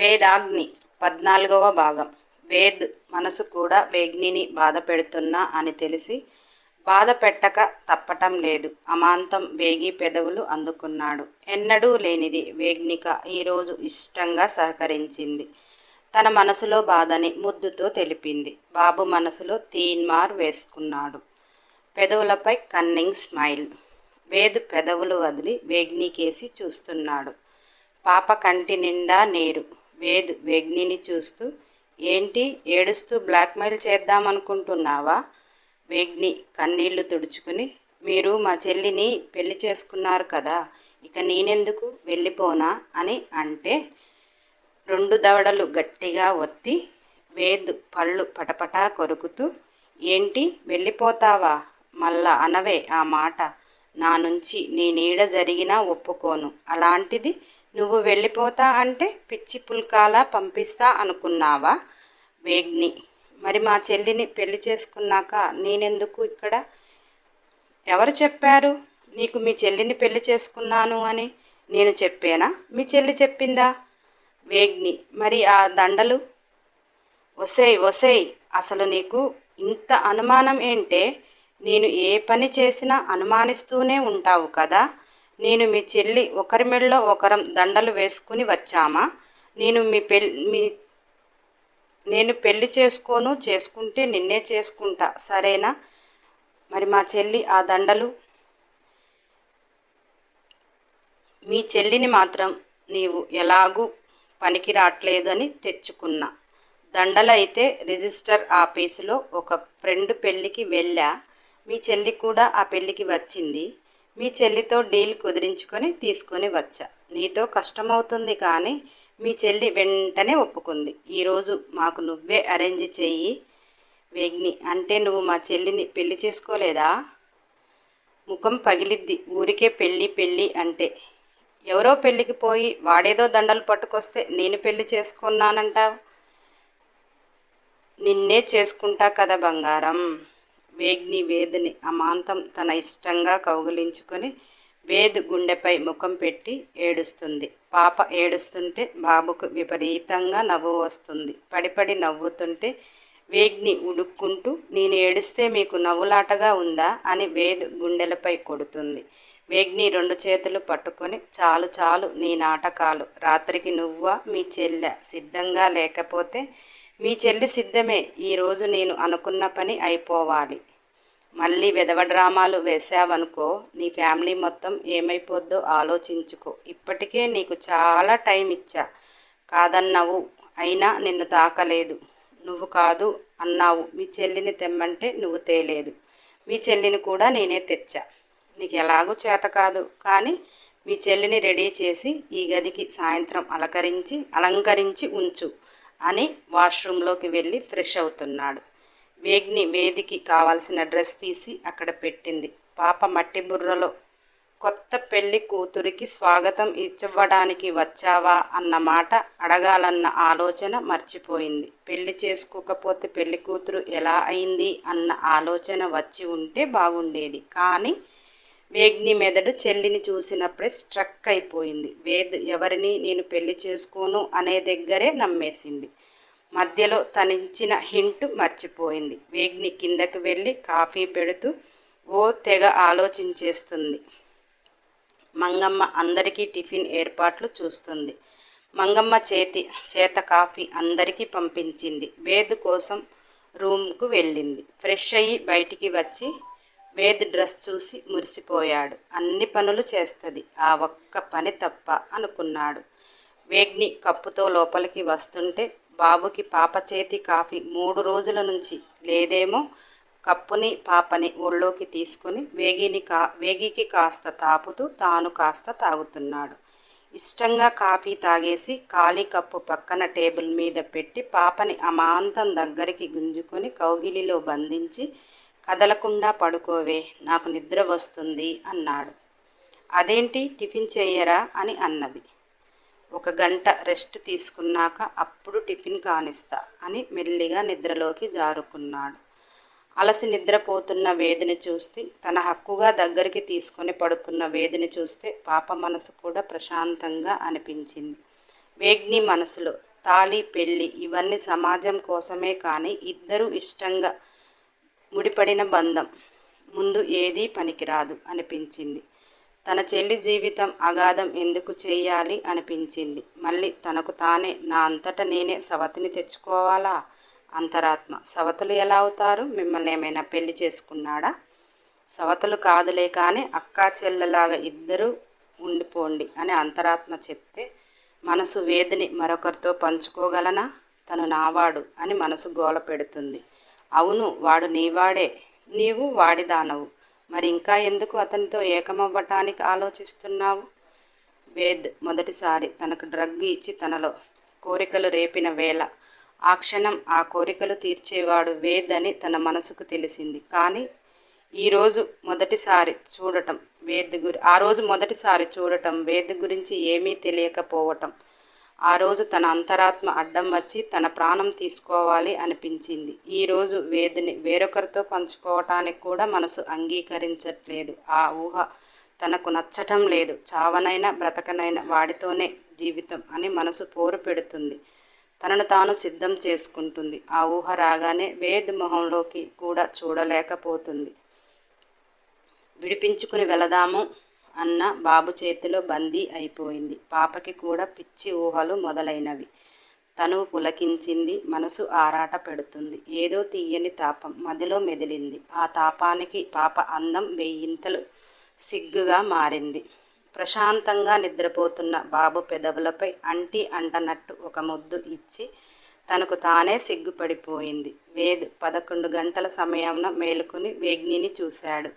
వేదాగ్ని పద్నాలుగవ భాగం. వేద్ మనసు కూడా వేగ్నిని బాధ పెడుతున్నా అని తెలిసి బాధ పెట్టక తప్పటం లేదు. అమాంతం వేగి పెదవులు అందుకున్నాడు. ఎన్నడూ లేనిది వేగ్నిక ఈరోజు ఇష్టంగా సహకరించింది. తన మనసులో బాధని ముద్దుతో తెలిపింది. బాబు మనసులో తీన్మార్ వేసుకున్నాడు. పెదవులపై కన్నింగ్ స్మైల్. వేదు పెదవులు వదిలి వేగ్నికేసి చూస్తున్నాడు. పాప కంటి నిండా నీరు. వేద్ వేగ్నిని చూస్తూ ఏంటి ఏడుస్తూ బ్లాక్మెయిల్ చేద్దామనుకుంటున్నావా? వేగ్ని కన్నీళ్ళు తుడుచుకుని మీరు మా చెల్లిని పెళ్ళి చేసుకున్నారు కదా ఇక నేనెందుకు వెళ్ళిపోనా? అని అంటే రెండు దవడలు గట్టిగా ఒత్తి వేద్ పళ్ళు పటపటా కొరుకుతూ ఏంటి వెళ్ళిపోతావా? మళ్ళా అనవే ఆ మాట. నా నుంచి నీ నీడ జరిగినా ఒప్పుకోను. అలాంటిది నువ్వు వెళ్ళిపోతా అంటే పిచ్చి పుల్కాలా పంపిస్తా అనుకున్నావా? వేగ్ని. మరి మా చెల్లిని పెళ్ళి చేసుకున్నాక నేనెందుకు ఇక్కడ? ఎవరు చెప్పారు? నీకు మీ చెల్లిని పెళ్ళి చేసుకున్నాను అని నేను చెప్పేనా? మీ చెల్లి చెప్పిందా? వేగ్ని. మరి ఆ దండలు? ఒసేయ్ ఒసేయ్. అసలు నీకు ఇంత అనుమానం ఏంటే? నేను ఏ పని చేసినా అనుమానిస్తూనే ఉంటావు కదా? నేను మీ చెల్లి ఒకరి మెడలో ఒకరం దండలు వేసుకుని వచ్చామా? నేను మీ పెళ్ళి మీ నేను పెళ్ళి చేసుకోను చేసుకుంటే నిన్నే చేసుకుంటా. సరేనా? మరి మా చెల్లి ఆ దండలు మీ చెల్లిని మాత్రం నీవు ఎలాగూ పనికి రావట్లేదని తెచ్చుకున్నా. దండలైతే రిజిస్టర్ ఆఫీసులో ఒక ఫ్రెండ్ పెళ్ళికి వెళ్ళా. మీ చెల్లి కూడా ఆ పెళ్ళికి వచ్చింది. మీ చెల్లితో డీల్ కుదిరించుకొని తీసుకొని వచ్చా. నీతో కష్టమవుతుంది కానీ మీ చెల్లి వెంటనే ఒప్పుకుంది. ఈరోజు మాకు నువ్వే అరేంజ్ చేయి వేగ్ని. అంటే నువ్వు మా చెల్లిని పెళ్ళి చేసుకోలేదా? ముఖం పగిలిద్ది. ఊరికే పెళ్ళి పెళ్ళి అంటే. ఎవరో పెళ్ళికి పోయి వాడేదో దండలు పట్టుకొస్తే నేను పెళ్ళి చేసుకున్నానంటావు? నిన్నే చేసుకుంటా కదా బంగారం. వేగ్ని వేదుని అమాంతం తన ఇష్టంగా కౌగిలించుకొని వేద్ గుండెపై ముఖం పెట్టి ఏడుస్తుంది. పాప ఏడుస్తుంటే బాబుకు విపరీతంగా నవ్వు వస్తుంది. పడిపడి నవ్వుతుంటే వేగ్ని ఉడుక్కుంటూ నేను ఏడిస్తే మీకు నవ్వులాటగా ఉందా? అని వేద్ గుండెలపై కొడుతుంది. వేగ్ని రెండు చేతులు పట్టుకొని చాలు చాలు నీ నాటకాలు. రాత్రికి నువ్వా మీ చెల్లె? సిద్ధంగా లేకపోతే మీ చెల్లి సిద్ధమే. ఈరోజు నేను అనుకున్న పని అయిపోవాలి. మళ్ళీ విధవ డ్రామాలు వేసావనుకో నీ ఫ్యామిలీ మొత్తం ఏమైపోద్దో ఆలోచించుకో. ఇప్పటికే నీకు చాలా టైం ఇచ్చా. కాదన్నావు అయినా నిన్ను తాకలేదు. నువ్వు కాదు అన్నావు. మీ చెల్లిని తెమ్మంటే నువ్వు తేలేదు. మీ చెల్లిని కూడా నేనే తెచ్చా. నీకు ఎలాగూ చేత కాదు. కానీ మీ చెల్లిని రెడీ చేసి ఈ గదికి సాయంత్రం అలంకరించి అలంకరించి ఉంచు అని వాష్రూమ్లోకి వెళ్ళి ఫ్రెష్ అవుతున్నాడు. వేగ్ని వేదికి కావాల్సిన డ్రెస్ తీసి అక్కడ పెట్టింది. పాప మట్టి బుర్రలో కొత్త పెళ్ళి కూతురికి స్వాగతం ఇచ్చివ్వడానికి వచ్చావా? అన్న మాట అడగాలన్న ఆలోచన మర్చిపోయింది. పెళ్ళి చేసుకోకపోతే పెళ్ళి కూతురు ఎలా అయింది? అన్న ఆలోచన వచ్చి ఉంటే బాగుండేది. కానీ వేగ్ని మెదడు చెల్లిని చూసినప్పుడే స్ట్రక్ అయిపోయింది. వేద్ ఎవరిని నేను పెళ్ళి చేసుకోను అనే దగ్గరే నమ్మేసింది. మధ్యలో తనించిన హింట్ మర్చిపోయింది. వేగ్ని కిందకి వెళ్ళి కాఫీ పెడుతూ ఓ తెగ ఆలోచించేస్తుంది. మంగమ్మ అందరికీ టిఫిన్ ఏర్పాట్లు చూస్తుంది. మంగమ్మ చేతి చేత కాఫీ అందరికీ పంపించింది. వేద్ కోసం రూమ్కు వెళ్ళింది. ఫ్రెష్ అయ్యి బయటికి వచ్చి వేద్ డ్రెస్ చూసి మురిసిపోయాడు. అన్ని పనులు చేస్తుంది. ఆ ఒక్క పని తప్ప అనుకున్నాడు. వేగ్ని కప్పుతో లోపలికి వస్తుంటే బాబుకి పాప చేతి కాఫీ మూడు రోజుల నుంచి లేదేమో కప్పుని పాపని ఒళ్ళోకి తీసుకుని వేగిని కా వేగికి కాస్త తాపుతూ తాను కాస్త తాగుతున్నాడు. ఇష్టంగా కాఫీ తాగేసి ఖాళీ కప్పు పక్కన టేబుల్ మీద పెట్టి పాపని అమాంతం దగ్గరికి గుంజుకొని కౌగిలిలో బంధించి కదలకుండా పడుకోవే నాకు నిద్ర వస్తుంది అన్నాడు. అదేంటి? టిఫిన్ చేయరా? అని అన్నది. ఒక గంట రెస్ట్ తీసుకున్నాక అప్పుడు టిఫిన్ కానిస్తా అని మెల్లిగా నిద్రలోకి జారుకున్నాడు. అలసి నిద్రపోతున్న వేదిని చూసి తన హక్కుగా దగ్గరికి తీసుకొని పడుకున్న వేదిని చూస్తే పాప మనసు కూడా ప్రశాంతంగా అనిపించింది. వేగ్ని మనసులో తాళి పెళ్ళి ఇవన్నీ సమాజం కోసమే కానీ ఇద్దరూ ఇష్టంగా ముడిపడిన బంధం ముందు ఏదీ పనికిరాదు అనిపించింది. తన చెల్లి జీవితం అగాధం ఎందుకు చేయాలి అనిపించింది. మళ్ళీ తనకు తానే నా అంతట నేనే సవతిని తెచ్చుకోవాలా? అంతరాత్మ. సవతులు ఎలా అవుతారు? మిమ్మల్ని ఏమైనా పెళ్ళి చేసుకున్నాడా? సవతులు కాదులే కానీ అక్కా చెల్లెలాగా ఇద్దరూ ఉండిపోండి అని అంతరాత్మ చెప్తే మనసు వేదిని మరొకరితో పంచుకోగలనా? తను నావాడు అని మనసు గోల పెడుతుంది. అవును వాడు నీవాడే. నీవు వాడిదానవు. మరి ఇంకా ఎందుకు అతనితో ఏకమవ్వటానికి ఆలోచిస్తున్నావు? వేద్ మొదటిసారి తనకు డ్రగ్ ఇచ్చి తనలో కోరికలు రేపిన వేళ ఆ క్షణం ఆ కోరికలు తీర్చేవాడు వేద్ అని తన మనసుకు తెలిసింది. కానీ ఈరోజు మొదటిసారి చూడటం వేద్ గురి ఆ రోజు మొదటిసారి చూడటం వేద్ గురించి ఏమీ తెలియకపోవటం ఆ రోజు తన అంతరాత్మ అడ్డం వచ్చి తన ప్రాణం తీసుకోవాలి అనిపించింది. ఈరోజు వేదిని వేరొకరితో పంచుకోవటానికి కూడా మనసు అంగీకరించట్లేదు. ఆ ఊహ తనకు నచ్చటం లేదు. చావనైనా బ్రతకనైనా వాడితోనే జీవితం అని మనసు పోరు పెడుతుంది. తనను తాను సిద్ధం చేసుకుంటుంది. ఆ ఊహ రాగానే వేద్ మొహంలోకి కూడా చూడలేకపోతుంది. విడిపించుకుని వెళదాము. అన్న బాబు చేతిలో బందీ అయిపోయింది. పాపకి కూడా పిచ్చి ఊహలు మొదలైనవి. తను పులకించింది. మనసు ఆరాట పెడుతుంది. ఏదో తీయని తాపం మదిలో మెదిలింది. ఆ తాపానికి పాప అందం వెయ్యింతలు సిగ్గుగా మారింది. ప్రశాంతంగా నిద్రపోతున్న బాబు పెదవులపై అంటి అంటనట్టు ఒక ముద్దు ఇచ్చి తనకు తానే సిగ్గుపడిపోయింది. వేద్ పదకొండు గంటల సమయంలో మేలుకుని వేగ్నిని చూశాడు.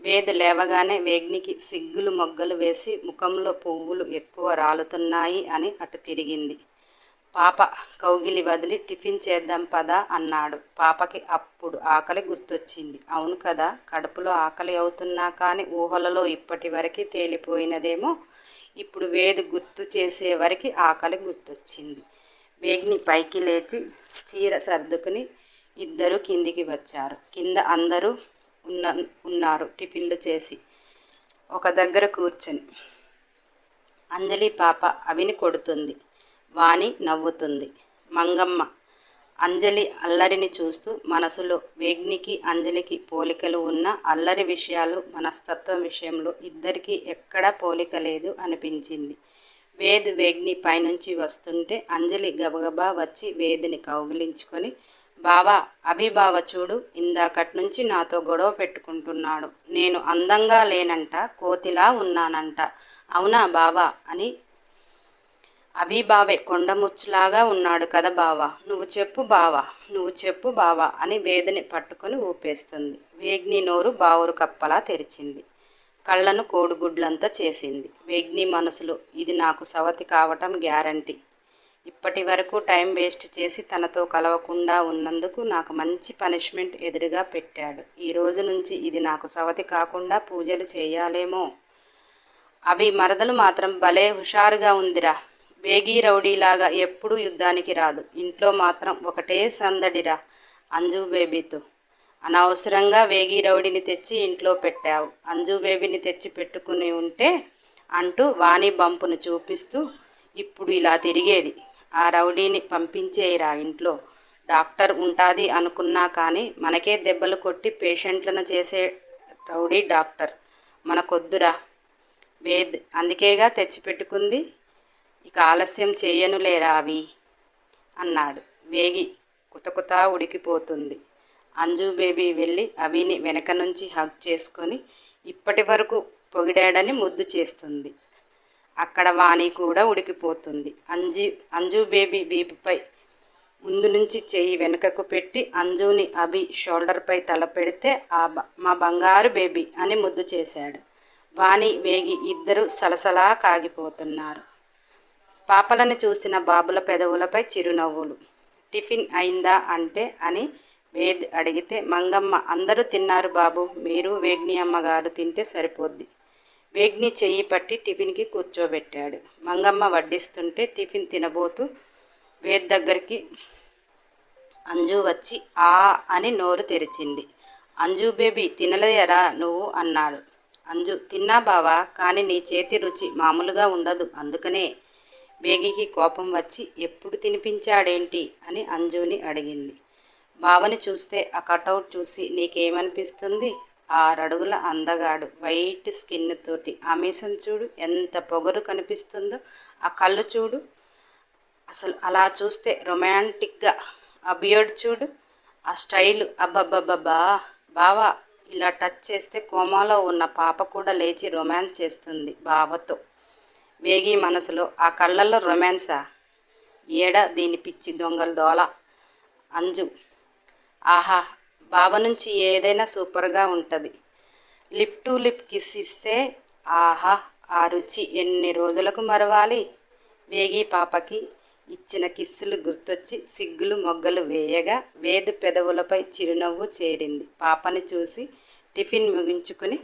వేద్ లేవగానే వేగ్నికి సిగ్గులు మొగ్గలు వేసి ముఖంలో పువ్వులు ఎక్కువ రాలుతున్నాయి అని అటు తిరిగింది. పాప కౌగిలి వదిలి టిఫిన్ చేద్దాం పదా అన్నాడు. పాపకి అప్పుడు ఆకలి గుర్తొచ్చింది. అవును కదా కడుపులో ఆకలి అవుతున్నా కానీ ఊహలలో ఇప్పటి వరకు తేలిపోయినదేమో? ఇప్పుడు వేది గుర్తు చేసే వరకు ఆకలి గుర్తొచ్చింది. వేగ్ని పైకి లేచి చీర సర్దుకుని ఇద్దరు కిందికి వచ్చారు. కింద అందరూ ఉన్న ఉన్నారు టిఫిన్లు చేసి. ఒక దగ్గర కూర్చొని. అంజలి పాప అవిని కొడుతుంది. వాణి నవ్వుతుంది. మంగమ్మ అంజలి అల్లరిని చూస్తూ మనసులో వేగ్నికి అంజలికి పోలికలు ఉన్న అల్లరి విషయాలు మనస్తత్వం విషయంలో ఇద్దరికీ ఎక్కడా పోలిక లేదు అనిపించింది. వేద్ వేగ్ని పైనుంచి వస్తుంటే అంజలి గబగబా వచ్చి వేదిని కౌగిలించుకొని బావా అభిబావ చూడు ఇందాకటి నుంచి నాతో గొడవ పెట్టుకుంటున్నాడు. నేను అందంగా లేనంట కోతిలా ఉన్నానంట. అవునా బావా అని అభిబావే కొండముచ్చులాగా ఉన్నాడు కదా బావా. నువ్వు చెప్పు బావా నువ్వు చెప్పు బావా అని వేదని పట్టుకొని ఊపేస్తుంది. వేగ్ని నోరు బావురు కప్పలా తెరిచింది. కళ్ళను కోడిగుడ్లంతా చేసింది. వేగ్ని మనసులో ఇది నాకు సవతి కావటం గ్యారంటీ. ఇప్పటి వరకు టైం వేస్ట్ చేసి తనతో కలవకుండా ఉన్నందుకు నాకు మంచి పనిష్మెంట్ ఎదురుగా పెట్టాడు. ఈ రోజు నుంచి ఇది నాకు సవతి కాకుండా పూజలు చేయాలేమో. అవి మరదలు మాత్రం భలే హుషారుగా ఉందిరా. వేగి రౌడీలాగా ఎప్పుడూ యుద్ధానికి రాదు. ఇంట్లో మాత్రం ఒకటే సందడిరా అంజు బేబీతో. అనవసరంగా వేగి రౌడీని తెచ్చి ఇంట్లో పెట్టావు. అంజు బేబీని తెచ్చి పెట్టుకుని ఉంటే అంటూ వాణి బంపును చూపిస్తూ ఇప్పుడు ఇలా తిరిగేది. ఆ రౌడీని పంపించేయిరా ఇంట్లో. డాక్టర్ ఉంటుంది అనుకున్నా కానీ మనకే దెబ్బలు కొట్టి పేషెంట్లను చేసే రౌడీ డాక్టర్. మనకొద్దురా. వేద్ అందుకేగా తెచ్చిపెట్టుకుంది. ఇక ఆలస్యం చేయనులేరా అవి? అన్నాడు. వేగి కుతకుతా ఉడికిపోతుంది. అంజు బేబీ వెళ్ళి అవిని వెనక నుంచి హగ్ చేసుకొని ఇప్పటి వరకు పొగిడాడని ముద్దు చేస్తుంది. అక్కడ వాణి కూడా ఉడికిపోతుంది. అంజీ అంజు బేబీ వీపుపై ముందు నుంచి చెయ్యి వెనుకకు పెట్టి అంజుని అభి షోల్డర్పై తల పెడితే ఆ బ- మా బంగారు బేబీ అని ముద్దు చేశాడు. వాణి వేగి ఇద్దరు సలసలా కాగిపోతున్నారు. పాపలను చూసిన బాబుల పెదవులపై చిరునవ్వులు. టిఫిన్ అయిందా అంటే అని వేద్ అడిగితే మంగమ్మ అందరూ తిన్నారు బాబు. మీరు వేగ్ని అమ్మగారు తింటే సరిపోద్ది. వేగ్ని చెయ్యి పట్టి టిఫిన్కి కూర్చోబెట్టాడు. మంగమ్మ వడ్డిస్తుంటే టిఫిన్ తినబోతూ వేద్ దగ్గరికి అంజు వచ్చి ఆ అని నోరు తెరిచింది. అంజు బేబీ తినలేయరా నువ్వు అన్నాడు. అంజు తిన్నా బావా కానీ నీ చేతి రుచి మామూలుగా ఉండదు అందుకనే వేగికి కోపం వచ్చి ఎప్పుడు తినిపించాడేంటి అని అంజుని అడిగింది. బావని చూస్తే ఆ కటౌట్ చూసి నీకేమనిపిస్తుంది? ఆరడుగుల అందగాడు. వైట్ స్కిన్ తోటి. ఆ మీసం చూడు ఎంత పొగరు కనిపిస్తుందో. ఆ కళ్ళు చూడు. అసలు అలా చూస్తే రొమాంటిక్గా. ఆ బియర్డ్ చూడు. ఆ స్టైలు. అబ్బబ్బబ్బబ్బా. బావా ఇలా టచ్ చేస్తే కోమాలో ఉన్న పాప కూడా లేచి రొమాన్స్ చేస్తుంది బావతో. వేగి మనసులో ఆ కళ్ళల్లో రొమాన్సా? ఏడ దీని పిచ్చి దొంగల దోల. అంజు. ఆహా బావ నుంచి ఏదైనా సూపర్గా ఉంటుంది. లిప్ టు లిప్ కిస్ ఇస్తే ఆహా ఆ రుచి ఎన్ని రోజులకు మరవాలి? వేగి పాపకి ఇచ్చిన కిస్సులు గుర్తొచ్చి సిగ్గులు మొగ్గలు వేయగా వేదు పెదవులపై చిరునవ్వు చేరింది. పాపని చూసి టిఫిన్ ముగించుకుని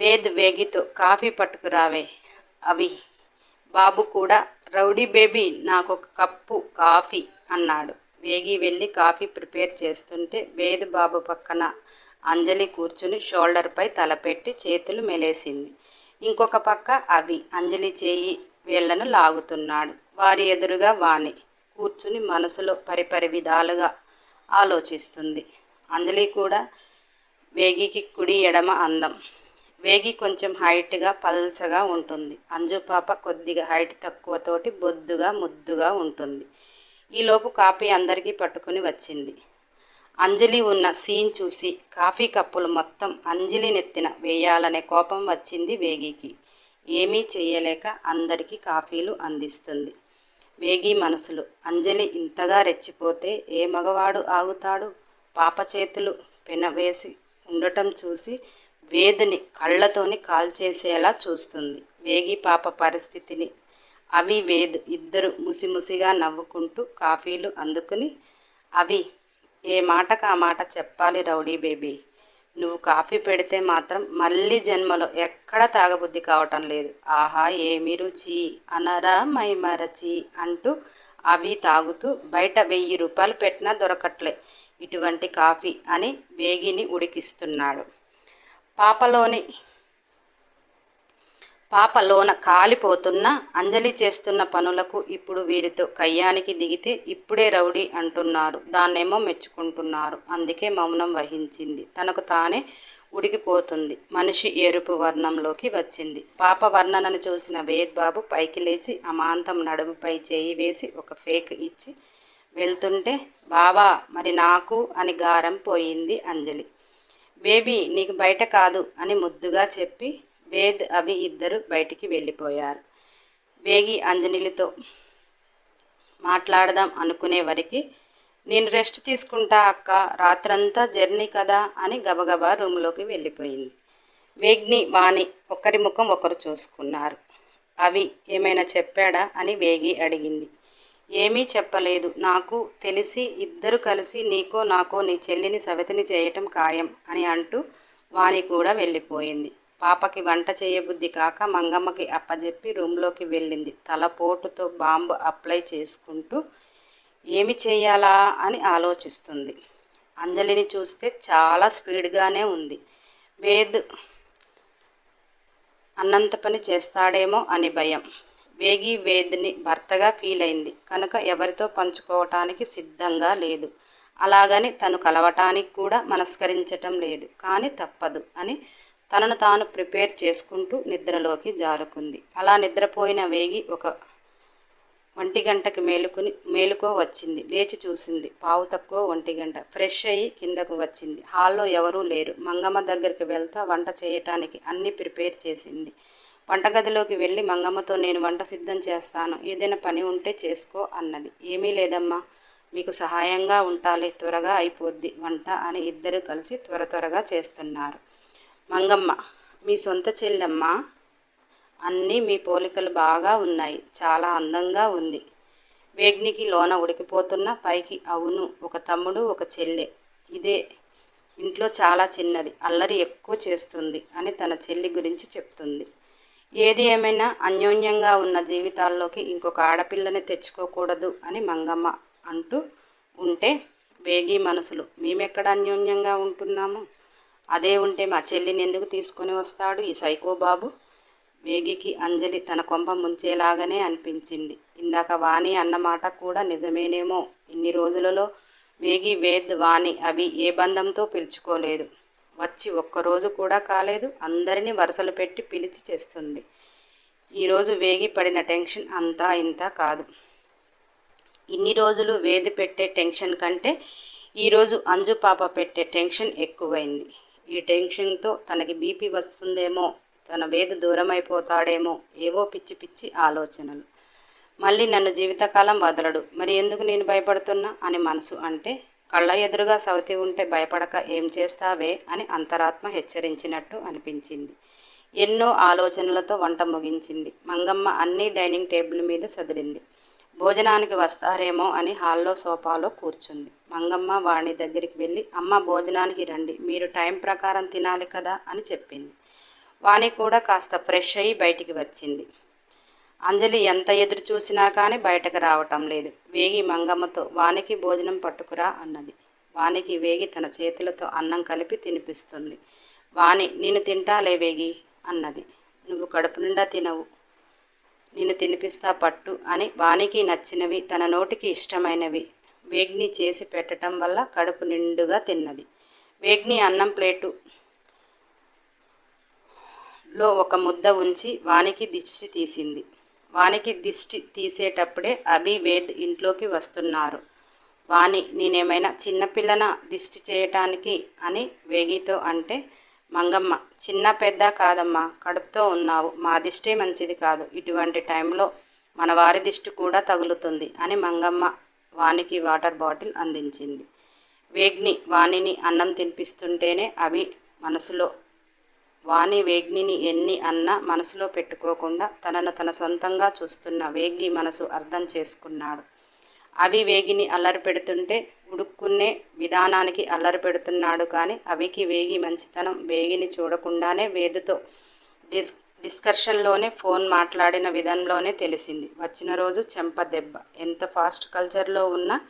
వేద్ వేగితో కాఫీ పట్టుకురావే అవి బాబు కూడా రౌడీ బేబీ నాకు ఒక కప్పు కాఫీ అన్నాడు. వేగి వెళ్ళి కాఫీ ప్రిపేర్ చేస్తుంటే వేదు బాబు పక్కన అంజలి కూర్చుని షోల్డర్పై తలపెట్టి చేతులు మెలేసింది. ఇంకొక పక్క అవి అంజలి చేయి వీళ్ళను లాగుతున్నాడు. వారి ఎదురుగా వాణి కూర్చుని మనసులో పరిపరి విధాలుగా ఆలోచిస్తుంది. అంజలి కూడా వేగికి కుడి ఎడమ అందం. వేగి కొంచెం హైట్గా పల్చగా ఉంటుంది. అంజు పాప కొద్దిగా హైట్ తక్కువతోటి బొద్దుగా ముద్దుగా ఉంటుంది. ఈలోపు కాఫీ అందరికీ పట్టుకుని వచ్చింది. అంజలి ఉన్న సీన్ చూసి కాఫీ కప్పులు మొత్తం అంజలి నెత్తిన వేయాలనే కోపం వచ్చింది వేగికి. ఏమీ చేయలేక అందరికీ కాఫీలు అందిస్తుంది. వేగి మనసులు. అంజలి ఇంతగా రెచ్చిపోతే ఏ మగవాడు ఆగుతాడు? పాప చేతులు పెనవేసి ఉండటం చూసి వేదుని కళ్ళతోని కాల్చేసేలా చూస్తుంది. వేగి పాప పరిస్థితిని అవి వేద్ ఇద్దరు ముసిముసిగా నవ్వుకుంటూ కాఫీలు అందుకుని అవి ఏ మాటకు ఆ మాట చెప్పాలి రౌడీ బేబీ? నువ్వు కాఫీ పెడితే మాత్రం మళ్ళీ జన్మలో ఎక్కడ తాగబుద్ధి కావటం లేదు. ఆహా ఏమి రుచి? అనరా మై మరచి అంటూ అవి తాగుతూ బయట వెయ్యి రూపాయలు పెట్టినా దొరకట్లే. ఇటువంటి కాఫీ అని వేగిని ఉడికిస్తున్నాడు. పాపలోని పాపలోన కాలిపోతున్న అంజలి చేస్తున్న పనులకు ఇప్పుడు వీరితో కయ్యానికి దిగితే ఇప్పుడే రౌడీ అంటున్నారు. దాన్నేమో మెచ్చుకుంటున్నారు. అందుకే మౌనం వహించింది. తనకు తానే ఉడికిపోతుంది. మనిషి ఎరుపు వర్ణంలోకి వచ్చింది. పాప వర్ణనను చూసిన వేద్ బాబు పైకి లేచి అమాంతం నడుముపై చేయి వేసి ఒక ఫేక్ ఇచ్చి వెళ్తుంటే బావా మరి నాకు అని గారం పోయింది అంజలి. బేబీ నీకు బయట కాదు అని ముద్దుగా చెప్పి వేద్ అవి ఇద్దరు బయటికి వెళ్ళిపోయారు. వేగి అంజనిలతో మాట్లాడదాం అనుకునే వరకు నేను రెస్ట్ తీసుకుంటా అక్క రాత్రంతా జర్నీ కదా అని గబగబా రూమ్లోకి వెళ్ళిపోయింది. వేగ్ని వాణి ఒకరి ముఖం ఒకరు చూసుకున్నారు. అవి ఏమైనా చెప్పాడా అని వేగి అడిగింది. ఏమీ చెప్పలేదు. నాకు తెలిసి ఇద్దరు కలిసి నీకో నాకో నీ చెల్లిని సవతిని చేయటం ఖాయం అని అంటూ వాణి కూడా వెళ్ళిపోయింది. పాపకి వంట చేయబుద్ధి కాక మంగమ్మకి అప్పజెప్పి రూమ్లోకి వెళ్ళింది. తలపోటుతో బాంబు అప్లై చేసుకుంటూ ఏమి చేయాలా అని ఆలోచిస్తుంది. అంజలిని చూస్తే చాలా స్పీడ్గానే ఉంది. వేద్ అన్నంత పని చేస్తాడేమో అని భయం. వేగి వేద్ని భర్తగా ఫీల్ అయింది. కనుక ఎవరితో పంచుకోవటానికి సిద్ధంగా లేదు. అలాగని తను కలవటానికి కూడా మనస్కరించటం లేదు. కానీ తప్పదు అని తనను తాను ప్రిపేర్ చేసుకుంటూ నిద్రలోకి జారుకుంది. అలా నిద్రపోయిన వేగి ఒక ఒంటి గంటకి మేలుకుని మేలుకో వచ్చింది. లేచి చూసింది. పావు తక్కువ ఒంటి గంట ఫ్రెష్ అయ్యి కిందకు వచ్చింది. హాల్లో ఎవరూ లేరు. మంగమ్మ దగ్గరికి వెళ్తా వంట చేయటానికి అన్నీ ప్రిపేర్ చేసింది. వంటగదిలోకి వెళ్ళి మంగమ్మతో నేను వంట సిద్ధం చేస్తాను. ఏదైనా పని ఉంటే చేసుకో అన్నది. ఏమీ లేదమ్మా. మీకు సహాయంగా ఉండాలి త్వరగా అయిపోద్ది వంట అని ఇద్దరు కలిసి త్వర త్వరగా చేస్తున్నారు. మంగమ్మ మీ సొంత చెల్లెమ్మ అన్నీ మీ పోలికలు బాగా ఉన్నాయి. చాలా అందంగా ఉంది. వేగ్నికి లోన ఉడికిపోతున్న పైకి అవును ఒక తమ్ముడు ఒక చెల్లె. ఇదే ఇంట్లో చాలా చిన్నది అల్లరి ఎక్కువ చేస్తుంది అని తన చెల్లి గురించి చెప్తుంది. ఏది ఏమైనా అన్యోన్యంగా ఉన్న జీవితాల్లోకి ఇంకొక ఆడపిల్లని తెచ్చుకోకూడదు అని మంగమ్మ అంటూ ఉంటే వేగి మనసులు మేమెక్కడ అన్యోన్యంగా ఉంటున్నాము? అదే ఉంటే మా చెల్లిని ఎందుకు తీసుకొని వస్తాడు ఈ సైకోబాబు వేగికి అంజలి తన కొంప ముంచేలాగానే అనిపించింది. ఇందాక వాణి అన్నమాట కూడా నిజమేనేమో. ఇన్ని రోజులలో వేగి వేద్ వాణి అవి ఏ బంధంతో పిలుచుకోలేదు. వచ్చి ఒక్కరోజు కూడా కాలేదు. అందరినీ వరుసలు పెట్టి పిలిచి చేస్తుంది. ఈరోజు వేగి పడిన టెన్షన్ అంతా ఇంత కాదు. ఇన్ని రోజులు వేది పెట్టే టెన్షన్ కంటే ఈరోజు అంజు పాప పెట్టే టెన్షన్ ఎక్కువైంది. ఈ టెన్షన్తో తనకి బీపీ వస్తుందేమో తన వేద దూరం అయిపోతాడేమో ఏవో పిచ్చి పిచ్చి ఆలోచనలు. మళ్ళీ నన్ను జీవితకాలం వదలడు. మరి ఎందుకు నేను భయపడుతున్నా అని మనసు అంటే కళ్ళ ఎదురుగా సవతి ఉంటే భయపడక ఏం చేస్తావే అని అంతరాత్మ హెచ్చరించినట్టు అనిపించింది. ఎన్నో ఆలోచనలతో వంట ముగించింది. మంగమ్మ అన్ని డైనింగ్ టేబుల్ మీద సదిరింది భోజనానికి వస్తారేమో అని హాల్లో సోఫాలో కూర్చుంది. మంగమ్మ వాణి దగ్గరికి వెళ్ళి అమ్మ భోజనానికి రండి. మీరు టైం ప్రకారం తినాలి కదా అని చెప్పింది. వాణి కూడా కాస్త ఫ్రెష్ అయ్యి బయటికి వచ్చింది. అంజలి ఎంత ఎదురు చూసినా కానీ బయటకు రావటం లేదు. వేగి మంగమ్మతో వానికి భోజనం పట్టుకురా అన్నది. వానికి వేగి తన చేతులతో అన్నం కలిపి తినిపిస్తుంది. వాణి నేను తింటాలే వేగి అన్నది. నువ్వు కడుపు నిండా తినవు. నేను తినిపిస్తా పట్టు అని వానికి నచ్చినవి తన నోటికి ఇష్టమైనవి వేగ్ని చేసి పెట్టడం వల్ల కడుపు నిండుగా తిన్నది. వేగ్ని అన్నం ప్లేటు లో ఒక ముద్ద ఉంచి వానికి దిష్టి తీసింది. వానికి దిష్టి తీసేటప్పుడే అభి వేద్ ఇంట్లోకి వస్తున్నారు. వాణి నేనేమైనా చిన్నపిల్లన దిష్టి చేయటానికి? అని వేగితో అంటే మంగమ్మ చిన్న పెద్ద కాదమ్మా కడుపుతో ఉన్నావు మా దిష్టే మంచిది కాదు. ఇటువంటి టైంలో మన వారి దిష్టి కూడా తగులుతుంది అని మంగమ్మ వానికి వాటర్ బాటిల్ అందించింది. వేగ్ని వాణిని అన్నం తినిపిస్తుంటేనే అవి మనసులో వాణి వేగ్నిని ఎన్ని అన్నా మనసులో పెట్టుకోకుండా తనను తన సొంతంగా చూస్తున్న వేగ్ని మనసు అర్థం చేసుకున్నాడు. అవి వేగిని అల్లరి పెడుతుంటే ఉడుక్కునే విధానానికి అల్లరి పెడుతున్నాడు కానీ అవికి వేగి మంచితనం వేగిని చూడకుండానే వేదుతో డిస్ డిస్కర్షన్లోనే ఫోన్ మాట్లాడిన విధంలోనే తెలిసింది. వచ్చిన రోజు చెంప దెబ్బ. ఎంత ఫాస్ట్ కల్చర్లో ఉన్న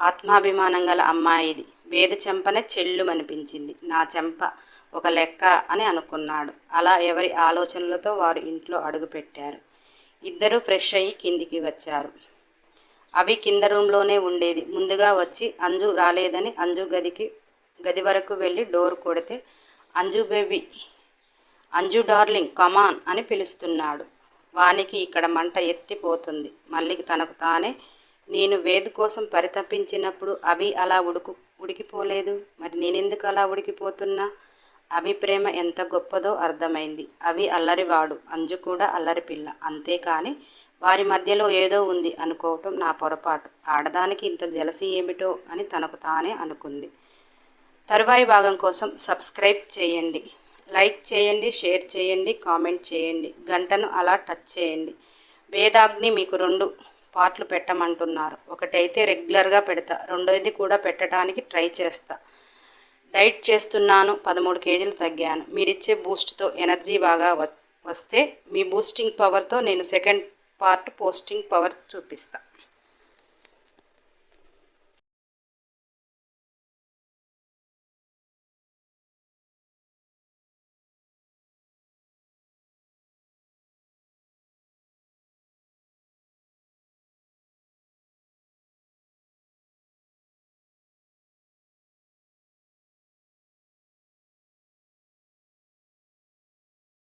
ఆత్మాభిమానం గల అమ్మాయిది వేద చెంపనే చెల్లుమనిపించింది. నా చెంప ఒక లెక్క అని అనుకున్నాడు. అలా ఎవరి ఆలోచనలతో వారు ఇంట్లో అడుగుపెట్టారు. ఇద్దరూ ఫ్రెష్ అయ్యి కిందికి వచ్చారు. అవి కింద రూమ్లోనే ఉండేది. ముందుగా వచ్చి అంజు రాలేదని అంజు గదికి గది వరకు వెళ్ళి డోర్ కొడితే Anju baby Anju darling come on అని పిలుస్తున్నాడు. వానికి ఇక్కడ మంట ఎత్తిపోతుంది. మళ్ళీ తనకు తానే నేను వేదు కోసం పరితపించినప్పుడు అవి అలా ఉడుకు ఉడికిపోలేదు. మరి నేనెందుకు అలా ఉడికిపోతున్నా? అవి ప్రేమ ఎంత గొప్పదో అర్థమైంది. అవి అల్లరివాడు. అంజు కూడా అల్లరి పిల్ల. అంతేకాని వారి మధ్యలో ఏదో ఉంది అనుకోవటం నా పొరపాటు. ఆడదానికి ఇంత జలసి ఏమిటో అని తనకు తానే అనుకుంది. తరువాయి భాగం కోసం సబ్స్క్రైబ్ చేయండి. లైక్ చేయండి షేర్ చేయండి కామెంట్ చేయండి. గంటను అలా టచ్ చేయండి. వేదాగ్ని మీకు రెండు పాటలు పెట్టమంటున్నారు. ఒకటైతే రెగ్యులర్గా పెడతా రెండోది కూడా పెట్టడానికి ట్రై చేస్తా. డైట్ చేస్తున్నాను పదమూడు కేజీలు తగ్గాను. మీరిచ్చే బూస్ట్తో ఎనర్జీ బాగా వస్తే మీ బూస్టింగ్ పవర్తో నేను సెకండ్ పార్ట్ పోస్టింగ్ పవర్ చూపిస్తా.